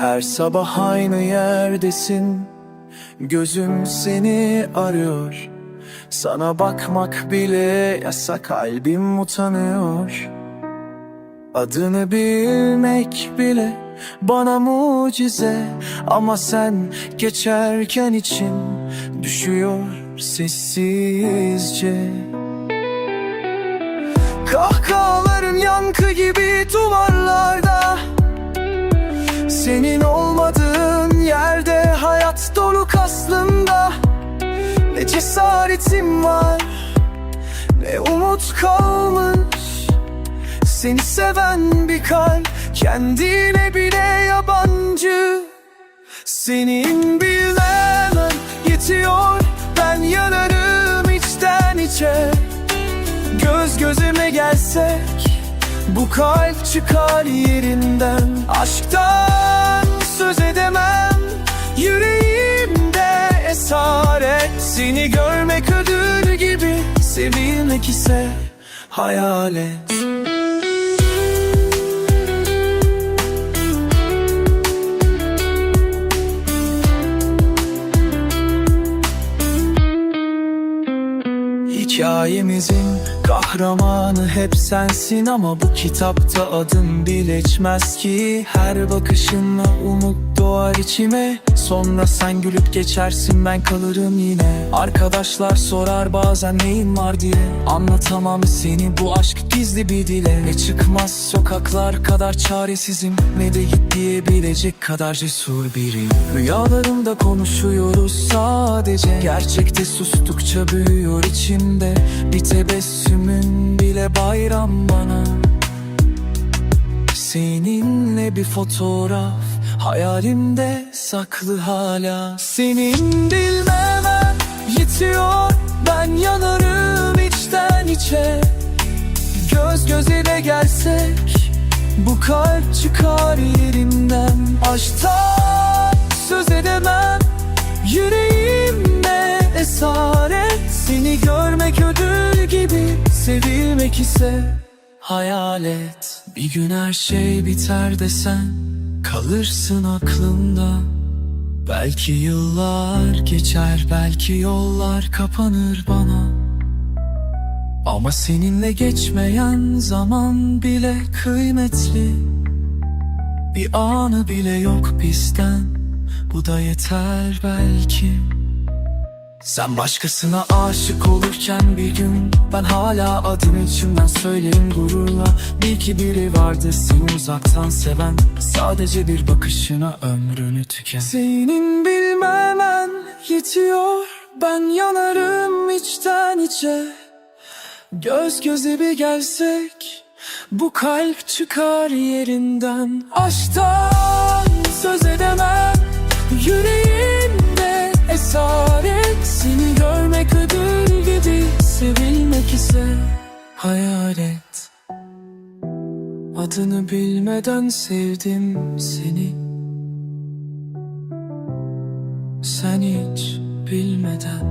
Her sabah aynı yerdesin. Gözüm seni arıyor. Sana bakmak bile yasak kalbim utanıyor. Adını bilmek bile bana mucize. Ama sen geçerken için düşüyor sessizce. Kahkahaların aslında. Ne cesaretim var ne umut kalmış. Seni seven bir kalp kendine bile yabancı. Senin bilmemen yetiyor. Ben yanarım içten içe. Göz gözüme gelsek Bu kalp çıkar yerinden. Aşktan söz edemem Sevilmek ise hayalet Hikayemizin kahramanı hep sensin ama bu kitapta adın bile geçmez ki. Her bakışınla umut doğar içime Sonra sen gülüp geçersin ben kalırım yine. Arkadaşlar sorar bazen neyin var diye. Anlatamam seni bu aşk gizli bir dile. Ne çıkmaz sokaklar kadar çaresizim. Ne de git diyebilecek kadar cesur biriyim Rüyalarımda konuşuyoruz sadece. Gerçekte sustukça büyüyor içimde. Bir tebessümün bile bayram bana. Seninle bir fotoğraf Hayalimde saklı hala Senin bilmemen yetiyor. Ben yanarım içten içe. Göz göze de gelsek Bu kalp çıkar yerinden. Aşktan söz edemem Yüreğimde esaret. Seni görmek ödül gibi Sevilmek ise hayalet Bir gün her şey biter desen Kalırsın aklımda Belki yıllar geçer Belki yollar kapanır bana. Ama seninle geçmeyen zaman bile kıymetli. Bir anı bile yok bizden. Bu da yeter belki sen başkasına aşık olurken bir gün Ben hala adını içimden söylerim gururla. Bil ki biri vardı seni uzaktan seven. Sadece bir bakışına ömrünü tüken. Senin bilmemen yetiyor. Ben yanarım içten içe. Göz göze bir gelsek Bu kalp çıkar yerinden. Aşktan söz edemem Yüreğimde esaret hayalet Adını bilmeden sevdim seni. Sen hiç bilmeden